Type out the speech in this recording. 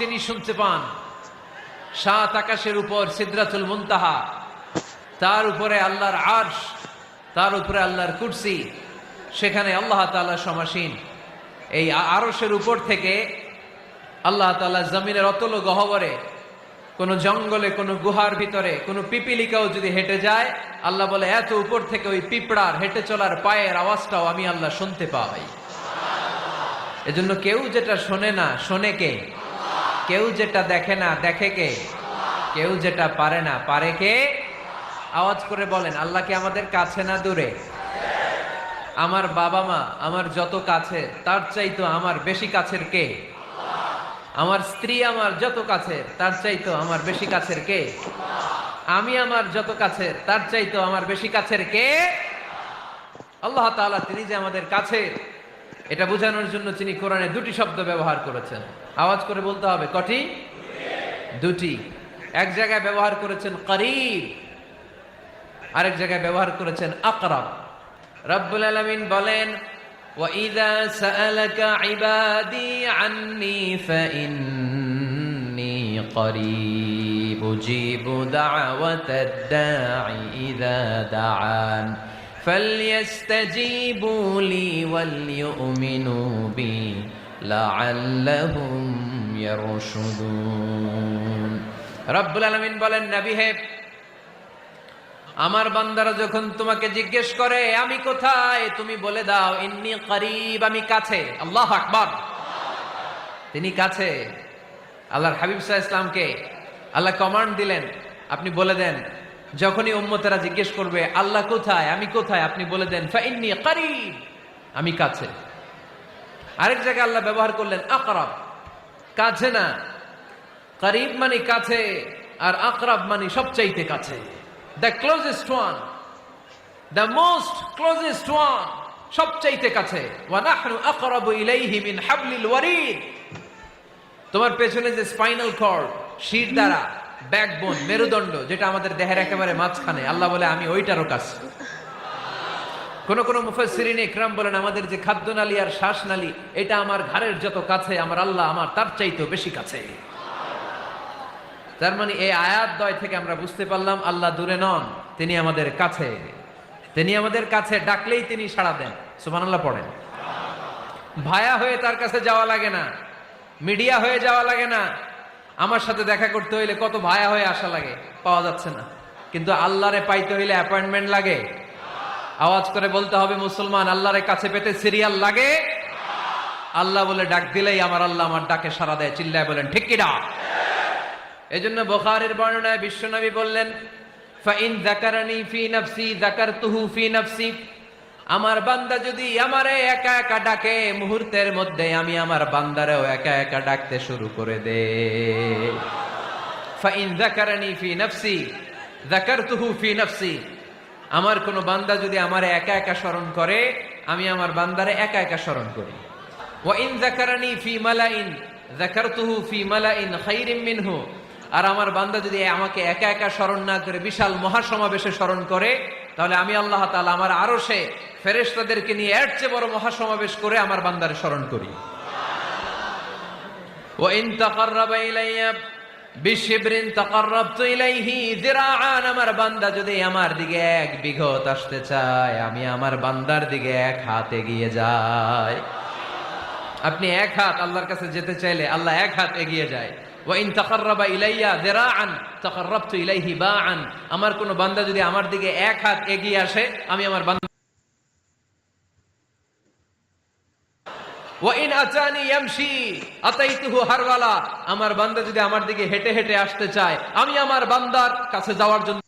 তিনি শুনতে পান, সাত আকাশের উপর সিদ্রাতুল মুনতাহা, তার উপরে আল্লাহর আরশ, তার উপরে আল্লাহর কুরসি, সেখানে আল্লাহ তাআলা সমাসীন। এই আ- আরশের উপর থেকে আল্লাহ তাআলা জমিনের অতল গহবরে, কোনো জঙ্গলে, কোনো গুহার ভিতরে, কোনো পিপিলিকাও যদি হেঁটে যায়, আল্লাহ বলে, এত উপর থেকে ওই পিঁপড়ার হেঁটে চলার পায়ের আওয়াজটাও আমি আল্লাহ শুনতে পাই। এজন্য কেউ যেটা শোনে না, শোনে কে? কেউ যেটা দেখে না, দেখে কে? কেউ যেটা পারে না, পারে কে? আওয়াজ করে বলেন, আল্লাহ কি আমাদের কাছে না দূরে? আমার বাবা মা আমার যত কাছে, তার চাইতো আমার বেশি কাছের কে? আমার স্ত্রী আমার যত কাছের তার চাইতো আমার বেশি কাছের কে? আমি আমার যত কাছের তার চাইতো আমার বেশি কাছের কে? আল্লাহ তাআলা তিনি যে আমাদের কাছের এটা বোঝানোর জন্য তিনি কোরআনে দুটি শব্দ ব্যবহার করেছেন আওয়াজ করে বলতে হবে কটি দুটি এক জায়গায় ব্যবহার করেছেন করিব আরেক জায়গায় ব্যবহার করেছেন আকরাব রব্বুল আলামিন বলেন وَإِذَا سَأَلَكَ عِبَادِي عَنِّي فَإِنِّي قَرِيبٌ أُجِيبُ دَعْوَةَ الدَّاعِ إِذَا دَعَانِ فَلْيَسْتَجِيبُوا لِي وَلْيُؤْمِنُوا بِي لَعَلَّهُمْ يَرْشُدُونَ রব্বুল আলামিন বলেন নবী হে আমার বান্দারা যখন তোমাকে জিজ্ঞেস করে আমি কোথায় তুমি বলে দাও ইন্নি করিব আমি কাছে আল্লাহ আকবর তিনি কাছে আল্লাহর হাবিব সাহা ইসলামকে আল্লাহ কমান্ড দিলেন আপনি বলে দেন যখনই উম্মতেরা জিজ্ঞেস করবে, আল্লাহ কোথায়? আমি কোথায়? আপনি বলে দেন, ফাইন্নি করিব। আমি কাছে। আরেক জায়গায় আল্লাহ ব্যবহার করলেন, আকরাব। কাছে না। করিব মানে কাছে আর আকরাব মানে সবচাইতে কাছে। The closest one the most closest one সবচাইতে কাছে। তোমার পেছনে যে স্পাইনাল কর্ড শির দ্বারা ব্যাকবোন, মেরুদণ্ড, যেটা আমাদের দেহের একেবারে মাঝখানে। আল্লাহ বলে, আমি ওইটারও কাছে কোন কোন মুফাসসিরিন ইকরাম বলেন, আমাদের যে খাদ্যনালী আর শ্বাসনালী, এটা আমার ঘাড়ের যত কাছে, আমার আল্লাহ আমার তার চাইতেও বেশি কাছে। তার মানে এই আয়াত দয় থেকে আমরা বুঝতে পারলাম, আল্লাহ দূরে নন, তিনি আমাদের কাছে। তিনি আমাদের কাছে ডাকলেই তিনি সাড়া দেন। সুবহানাল্লাহ পড়েন। ভায়া হয়ে তার কাছে যাওয়া লাগে না। মিডিয়া হয়ে যাওয়া লাগে না। আমার সাথে দেখা করতে হইলে কত ভায়া হয়ে আসা লাগে, পাওয়া যাচ্ছে না। কিন্তু আল্লাহরে পাইতে হইলে অ্যাপয়েন্টমেন্ট লাগে। আওয়াজ করে বলতে হবে, মুসলমান, আল্লাহরে কাছে পেতে সিরিয়াল লাগে? আল্লাহ বলে, ডাক দিলেই আমার আল্লাহ আমার ডাকে সারা দেয়। চিল্লায় বলেন, ঠিক কি ডাক এই জন্য বোখারের বর্ণনায় বিশ্বনবী বললেন ফাইন জাকারানি ফি নাফসি জাকারতুহু ফি নাফসি আমার বান্দা যদি আমারে একা একা ডাকে, মুহূর্তের মধ্যে আমি আমার বান্দারেও একা একা ডাকতে শুরু করে দে। আমার কোন বান্দা যদি আমার একা একা স্মরণ করে, আমি আমার বান্দারে একা একা স্মরণ করি। মিনহু। আর আমার বান্দা যদি আমাকে একা একা স্মরণ না করে, বিশাল মহাসমাবেশে স্মরণ করে তাহলে আমি আল্লাহ তাআলা আমার আরও সে ফেরেশতাদেরকে নিয়ে এর চেয়ে বড় মহাসমাবেশ করে আমার বান্দারে স্মরণ করি। যিরাআন, আমার বান্দা যদি আমার দিকে এক বিঘত আসতে চায়, আমি আমার বান্দার দিকে এক হাত এগিয়ে যাই। আপনি এক হাত আল্লাহর কাছে যেতে চাইলে আল্লাহ এক হাত এগিয়ে যায়। ওয়াইন তাকাররাবা ইলাইয়া দেরাআন ইলাইহি বাআন আমার কোন বান্দা যদি আমার দিকে এক হাত এগিয়ে আসে, আমি আমার বান্দা ওয়াইন আচানি ইয়ামশি আতাইতুহু হারওয়ালা আমার বান্দা যদি আমার দিকে হেঁটে হেঁটে আসতে চায়, আমি আমার বান্দার কাছে যাওয়ার জন্য